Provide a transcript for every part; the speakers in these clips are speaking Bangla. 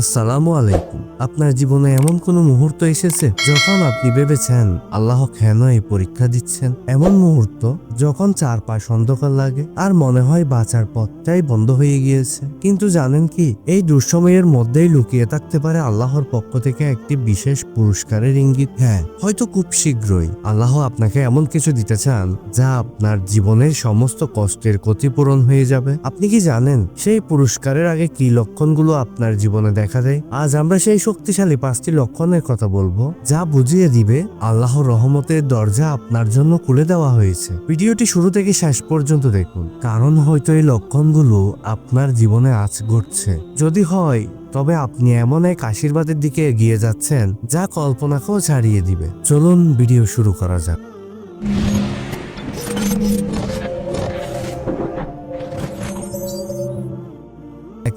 আসসালামু আলাইকুম। আপনার জীবনে এমন কোনো মুহূর্ত এসেছে যখন আপনি ভেবেছেন আল্লাহ কেন এই পরীক্ষা দিচ্ছেন? এমন মুহূর্ত যখন চার চারপাশ অন্ধকার লাগে আর মনে হয় বাঁচার পথটাই বন্ধ হয়ে গিয়েছে। কিন্তু জানেন কি, এই দুঃসময়ের মধ্যেই লুকিয়ে থাকতে পারে আল্লাহর পক্ষ থেকে একটি বিশেষ পুরস্কারের ইঙ্গিত। হ্যাঁ হয়তো খুব শীঘ্রই আল্লাহ আপনাকে এমন কিছু দিতে চান যা আপনার জীবনের সমস্ত কষ্টের ক্ষতিপূরণ হয়ে যাবে। আপনি কি জানেন সেই পুরস্কারের আগে কি লক্ষণগুলো আপনার জীবনে দেখা দেয়। আজ আমরা সেই শক্তিশালী পাঁচটি লক্ষণের কথা বলব, যা বুঝিয়ে দিবে আল্লাহর রহমতের দরজা আপনার জন্য খুলে দেওয়া হয়েছে। ভিডিওটি শুরু থেকে শেষ পর্যন্ত দেখুন, কারণ হয়তো এই লক্ষণগুলো আপনার জীবনে আজ ঘটছে। যদি হয়, তবে আপনি এমন এক আশীর্বাদের দিকে এগিয়ে যাচ্ছেন, যা কল্পনাকেও ছাড়িয়ে দিবে। চলুন ভিডিও শুরু করা যাক।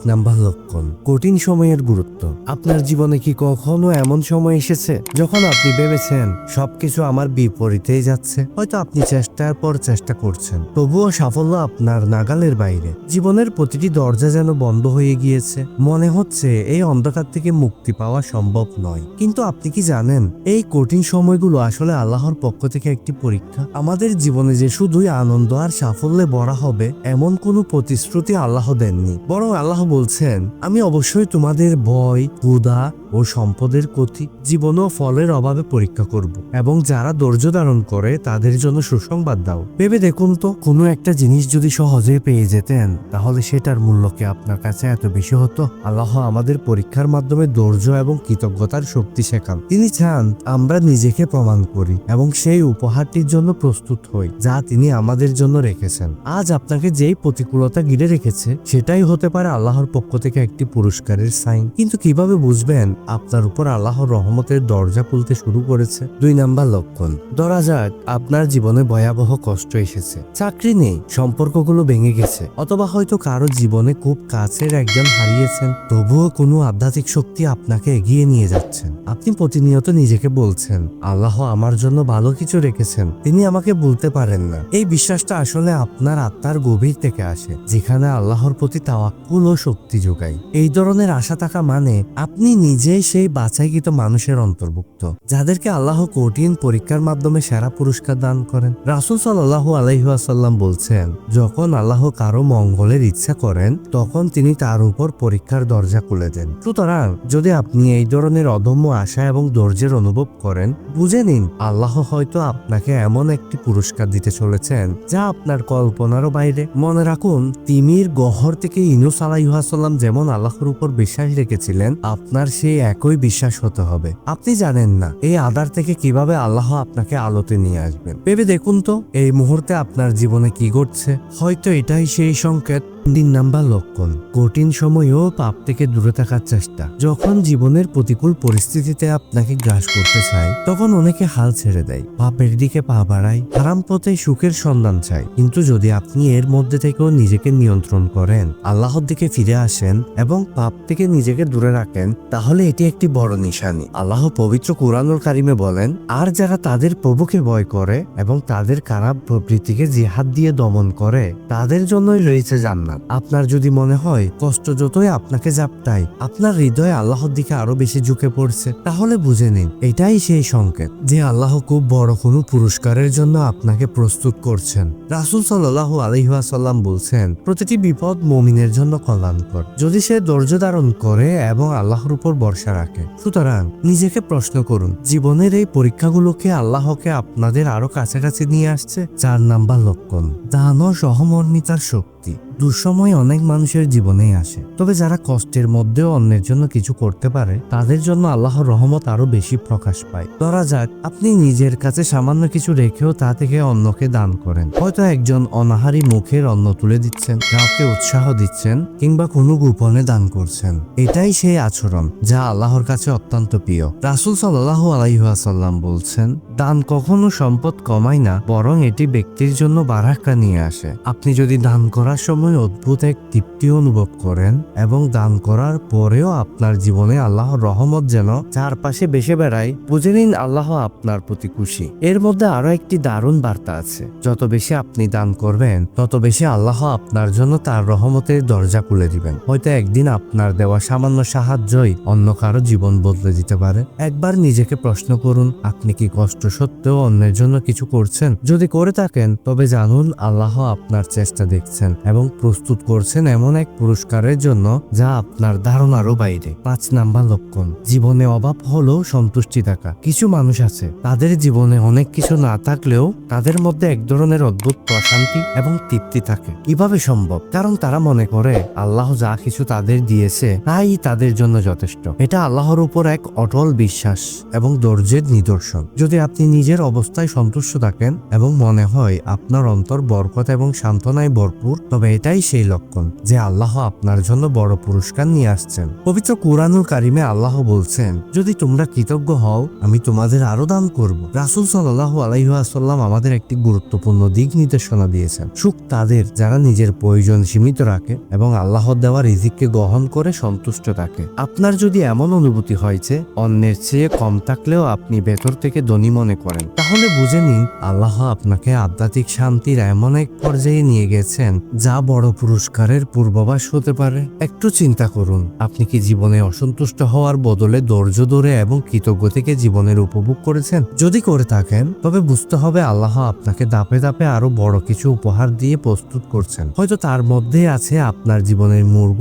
নাম্বার লক্ষণ। কঠিন সময়ের গুরুত্ব। আপনার জীবনে কি কখনো এমন সময় এসেছে যখন আপনি ভেবেছেন সবকিছু আমার বিপরীতেই যাচ্ছে? হয়তো আপনি চেষ্টার পর চেষ্টা করছেন। তবুও সাফল্য আপনার নাগালের বাইরে। জীবনের প্রতিটি দরজা যেন বন্ধ হয়ে গিয়েছে। মনে হচ্ছে এই অন্ধকার থেকে মুক্তি পাওয়া সম্ভব নয়। কিন্তু আপনি কি জানেন, এই কঠিন সময়গুলো আসলে আল্লাহর পক্ষ থেকে একটি পরীক্ষা? আমাদের জীবনে যে শুধুই আনন্দ আর সাফল্যে ভরা হবে, এমন কোনো প্রতিশ্রুতি আল্লাহ দেননি। বরং আল্লাহ বলছেন, আমি অবশ্যই তোমাদের ভয়, ক্ষুধা ও সম্পদের ক্ষতি, জীবন ও ফলের অভাবে পরীক্ষা করব এবং যারা ধৈর্য ধারণ করে তাদের জন্য সুসংবাদ দাও। ভেবে দেখুন তো, কোনো একটা জিনিস যদি সহজে পেয়ে যেতেন, তাহলে সেটার মূল্য কি আপনার কাছে এত বেশি হতো? আল্লাহ আমাদের পরীক্ষার মাধ্যমে ধৈর্য এবং কৃতজ্ঞতার শক্তি শেখান। তিনি চান, আমরা নিজেকে প্রমাণ করি এবং সেই উপহারটির জন্য প্রস্তুত হই, যা তিনি আমাদের জন্য রেখেছেন। আজ আপনাকে যেই প্রতিকূলতা ঘিরে রেখেছে, সেটাই হতে পারে আল্লাহর পক্ষ থেকে একটি পুরস্কারের সাইন। কিন্তু কীভাবে বুঝবেন আপনার উপর আল্লাহর রহমতের দরজা খুলতে শুরু করেছে? দুই নাম্বার লক্ষণ। ধরা যাক, আপনার জীবনে ভয়াবহ কষ্ট এসেছে। চাকরি নেই, সম্পর্কগুলো ভেঙে গেছে। অথবা হয়তো কারও জীবনে খুব কাছের একজন হারিয়েছেন। তবুও কোনো আধ্যাত্মিক শক্তি আপনাকে এগিয়ে নিয়ে যাচ্ছেন। আপনি প্রতিনিয়ত নিজেকে বলছেন, আল্লাহ আমার জন্য ভালো কিছু রেখেছেন। তিনি আমাকে বলতে পারেন না। এই বিশ্বাসটা আসলে আপনার আত্মার গভীর থেকে আসে, যেখানে আল্লাহর প্রতি তাওয়াক্কুল ও শক্তি যোগায়। এই ধরনের আশা থাকা মানে আপনি নিজেই সেই বাছাইকৃত মানুষের অন্তর্ভুক্ত, যাদেরকে আল্লাহ কঠিন পরীক্ষার মাধ্যমে সেরা পুরস্কার দান করেন। রাসুল সাল্লাহ আলহিহাসাল্লাম বলছেন, যখন আল্লাহ কারও মঙ্গলের ইচ্ছা করেন, তখন তিনি তার উপর পরীক্ষার দরজা খুলে দেন। সুতরাং যদি আপনি এই ধরনের অদম্য আশা এবং ধৈর্যের অনুভব করেন, বুঝে নিন, আল্লাহ হয়তো আপনাকে এমন একটি পুরস্কার দিতে চলেছেন, যা আপনার কল্পনারও বাইরে। মনে রাখুন, তিমির গহর থেকে ইনুস আলাইহাসাল্লাম যেমন আল্লাহর উপর বিশ্বাস রেখেছিলেন, আপনার সেই একই বিশ্বাস হতে হবে। আপনি জানেন না এই আদার থেকে কীভাবে আল্লাহ আপনাকে আলোতে নিয়ে আসবেন। ভেবে দেখুন তো, এই মুহূর্তে আপনার জীবনে কি ঘটছে? হয়তো এটাই সেই সংকেত। তিন নাম্বার লক্ষণ, কঠিন সময়েও পাপ থেকে দূরে থাকার চেষ্টা। যখন জীবনের প্রতিকূল পরিস্থিতিতে আপনাকে গ্রাস করতে চায়, তখন অনেকে হাল ছেড়ে দেয়। পাপের দিকে পা বাড়ায়, হারাম পথে সুখের সন্ধান চায়। কিন্তু যদি আপনি এর মধ্যে থেকেও নিজেকে নিয়ন্ত্রণ করেন, আল্লাহর দিকে ফিরে আসেন এবং পাপ থেকে নিজেকে দূরে রাখেন, তাহলে এটি একটি বড় নিশানি। আল্লাহ পবিত্র কুরআনুল কারিমে বলেন, আর যারা তাদের প্রভুকে ভয় করে এবং তাদের খারাপ প্রবৃত্তিকে জিহাদ দিয়ে দমন করে, তাদের জন্যই রয়েছে জান্নাত। আপনার যদি মনে হয়, কষ্ট যতই আপনাকে জাপটায় আপনার হৃদয় আল্লাহর দিকে আরও বেশি ঝুঁকে পড়ছে, তাহলে বুঝে নিন, এটাই সেই সংকেত যে আল্লাহ খুব বড় কোনো পুরস্কারের জন্য আপনাকে প্রস্তুত করছেন। রাসুল সাল্লাহ আলহিহাসাল্লাম বলছেন, প্রতিটি বিপদ মমিনের জন্য কল্যাণকর যদি সে ধৈর্য ধারণ করে এবং আল্লাহর উপর ভরসা রাখে, সুতরাং নিজেকে প্রশ্ন করুন, জীবনের এই পরীক্ষাগুলোকে আল্লাহকে আপনাদের আরও কাছাকাছি নিয়ে আসছে? চার নাম্বার লক্ষণ, দান ও সহমর্মিতার শক্তি। দুঃসময় অনেক মানুষের জীবনেই আসে। তবে যারা কষ্টের মধ্যেও অন্যের জন্য কিছু করতে পারে, তাদের জন্য আল্লাহর রহমত আরও বেশি প্রকাশ পায়। ধরা যাক, আপনি নিজের কাছে সামান্য কিছু রেখেও তা থেকে অন্যকে দান করেন। হয়তো একজন অনাহারি মুখের অন্ন তুলে দিচ্ছেন, কাউকে উৎসাহ দিচ্ছেন, কিংবা কোনো গোপনে দান করছেন। এটাই সেই আচরণ, যা আল্লাহর কাছে অত্যন্ত প্রিয়। রাসুল সাল্লাহ আলাইহাসাল্লাম বলছেন, দান কখনো সম্পদ কমায় না, বরং এটি ব্যক্তির জন্য বারাক্কা নিয়ে আসে। আপনি যদি দান করার সময় সময় অদ্ভুত এক তৃপ্তি অনুভব করেন এবং দান করার পরেও আপনার জীবনে আল্লাহর রহমত যেন চারপাশে বেসে বেড়ায়, বুঝে নিন আল্লাহ আপনার প্রতি খুশি। এর মধ্যে আরও একটি দারুণ বার্তা আছে। যত বেশি আপনি দান করবেন, তত বেশি আল্লাহ আপনার জন্য তার রহমতের দরজা খুলে দিবেন। হয়তো একদিন আপনার দেওয়া সামান্য সাহায্যই অন্য কারও জীবন বদলে দিতে পারে। একবার নিজেকে প্রশ্ন করুন, আপনি কি কষ্ট সত্ত্বেও অন্যের জন্য কিছু করছেন? যদি করে থাকেন, তবে জানুন আল্লাহ আপনার চেষ্টা দেখছেন এবং প্রস্তুত করছেন এমন এক পুরস্কারের জন্য যা আপনার ধারণারও বাইরে। পাঁচ নাম্বার লক্ষণ, জীবনে অভাব হলেও সন্তুষ্টি থাকা। কিছু মানুষ আছে, তাদের জীবনে অনেক কিছু না থাকলেও তাদের মধ্যে এক ধরনের অদ্ভুত প্রশান্তি এবং তৃপ্তি থাকে। কীভাবে সম্ভব? কারণ তারা মনে করে, আল্লাহ যা কিছু তাদের দিয়েছে, তাই তাদের জন্য যথেষ্ট। এটা আল্লাহর উপর এক অটল বিশ্বাস এবং ধৈর্যের নিদর্শন। যদি আপনি নিজের অবস্থায় সন্তুষ্ট থাকেন এবং মনে হয় আপনার অন্তর বরকত এবং সান্ত্বনায় ভরপুর, তবে এটাই সেই লক্ষণ যে আল্লাহ আপনার জন্য বড় পুরস্কার নিয়ে আসছেন। পবিত্র কুরআনুল কারিমে আল্লাহ বলছেন, যদি তোমরা কৃতজ্ঞ হও, আমি তোমাদের আরও দান করব। রাসুল সাল্লাহ আলাইহাসাল্লাম আমাদের একটি গুরুত্বপূর্ণ দিক নির্দেশনা দিয়েছেন। সুখ তাদের যারা নিজের প্রয়োজন সীমিত রাখে এবং আল্লাহর দেওয়া রিজিককে গ্রহণ করে সন্তুষ্ট থাকে। আপনার যদি এমন অনুভূতি হয়েছে অন্যের চেয়ে কম থাকলেও আপনি ভেতর থেকে ধনী মনে করেন, তাহলে বুঝে নিন, আল্লাহ আপনাকে আধ্যাত্মিক শান্তির এমন এক পর্যায়ে নিয়ে গেছেন যা বড় পুরস্কারের পূর্বাভাস হতে পারে। একটু চিন্তা করুন, আপনি কি জীবনে অসন্তুষ্ট হওয়ার বদলে ধৈর্য ধরে এবং কৃতজ্ঞ থেকে জীবনের উপভোগ করেছেন? যদি করে থাকেন, তবে বুঝতে হবে আল্লাহ আপনাকে দাপে দাপে আরও বড় কিছু উপহার দিয়ে প্রস্তুত করছেন। হয়তো তার মধ্যে আছে আপনার জীবনের মোড়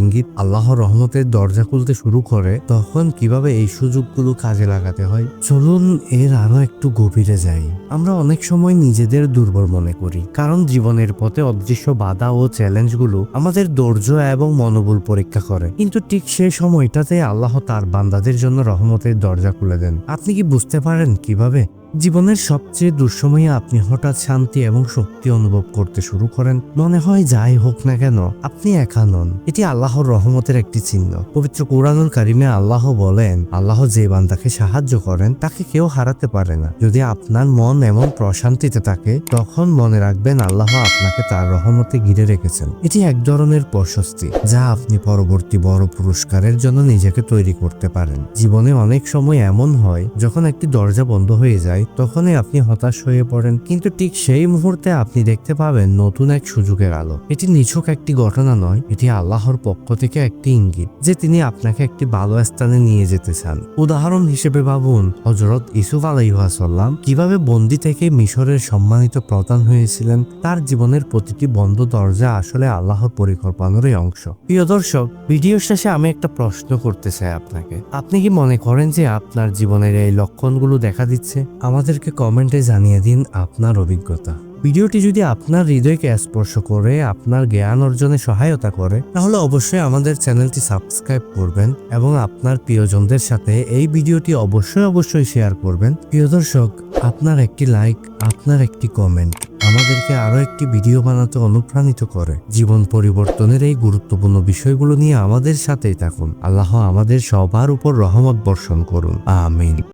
ইঙ্গিত। আল্লাহ রহমতের দরজা খুলতে শুরু করে, তখন কীভাবে এই সুযোগগুলো কাজে লাগাতে হয়? চলুন এর আরও একটু গভীরে যাই। আমরা অনেক সময় নিজেদের দুর্বল মনে করি, কারণ জীবনের পথে অদৃশ্য বাধা চ্যালেঞ্জগুলো আমাদের ধৈর্য এবং মনোবল পরীক্ষা করে। কিন্তু ঠিক সেই সময়টাতে আল্লাহ তার বান্দাদের জন্য রহমতের দরজা খুলে দেন। আপনি কি বুঝতে পারেন কীভাবে? জীবনের সবচেয়ে দুঃসময়ে আপনি হঠাৎ শান্তি এবং শক্তি অনুভব করতে শুরু করেন। মনে হয় যাই হোক না কেন, আপনি একা নন। এটি আল্লাহর রহমতের একটি চিহ্ন। পবিত্র কোরআনুল কারিমে আল্লাহ বলেন, আল্লাহ যে বান্দাকে সাহায্য করেন, তাকে কেউ হারাতে পারে না। যদি আপনার মন এমন প্রশান্তিতে থাকে, তখন মনে রাখবেন আল্লাহ আপনাকে তার রহমতে ঘিরে রেখেছেন। এটি এক ধরনের প্রশস্তি, যা আপনি পরবর্তী বড় পুরস্কারের জন্য নিজেকে তৈরি করতে পারেন। জীবনে অনেক সময় এমন হয়, যখন একটি দরজা বন্ধ হয়ে যায় তখনই আপনি হতাশ হয়ে পড়েন, কিন্তু ঠিক সেই মুহূর্তে আপনি দেখতে পাবেন নতুন এক সুযোগের আলো। এটি নিছক একটি ঘটনা নয়, এটি আল্লাহর পক্ষ থেকে একটি ইঙ্গিত যে তিনি আপনাকে একটি ভালো স্থানে নিয়ে যেতে চান। উদাহরণ হিসেবে ভাবুন হজরত ইসুফ আলাইহাসাল্লাম কীভাবে বন্দি থেকে মিশরের সম্মানিত প্রধান হয়েছিলেন, তার জীবনের প্রতিটি বন্ধ দরজা আসলে আল্লাহর পরিকল্পনারই অংশ। প্রিয় দর্শক ভিডিও শেষে আমি একটা প্রশ্ন করতে চাই আপনাকে। আপনি কি মনে করেন যে আপনার জীবনের এই লক্ষণগুলো দেখা দিচ্ছে? আমাদেরকে কমেন্টে জানিয়ে দিন আপনার অভিজ্ঞতা। ভিডিওটি যদি আপনার হৃদয়কে স্পর্শ করে, আপনার জ্ঞান অর্জনে সহায়তা করে, তাহলে অবশ্যই আমাদের চ্যানেলটি সাবস্ক্রাইব করবেন এবং আপনার প্রিয়জনদের সাথে এই ভিডিওটি অবশ্যই অবশ্যই শেয়ার করবেন। প্রিয় দর্শক, আপনার একটি লাইক, আপনার একটি কমেন্ট আমাদেরকে আরও একটি ভিডিও বানাতে অনুপ্রাণিত করে। জীবন পরিবর্তনের এই গুরুত্বপূর্ণ বিষয়গুলো নিয়ে আমাদের সাথেই থাকুন। আল্লাহ আমাদের সবার উপর রহমত বর্ষণ করুন। আমিন।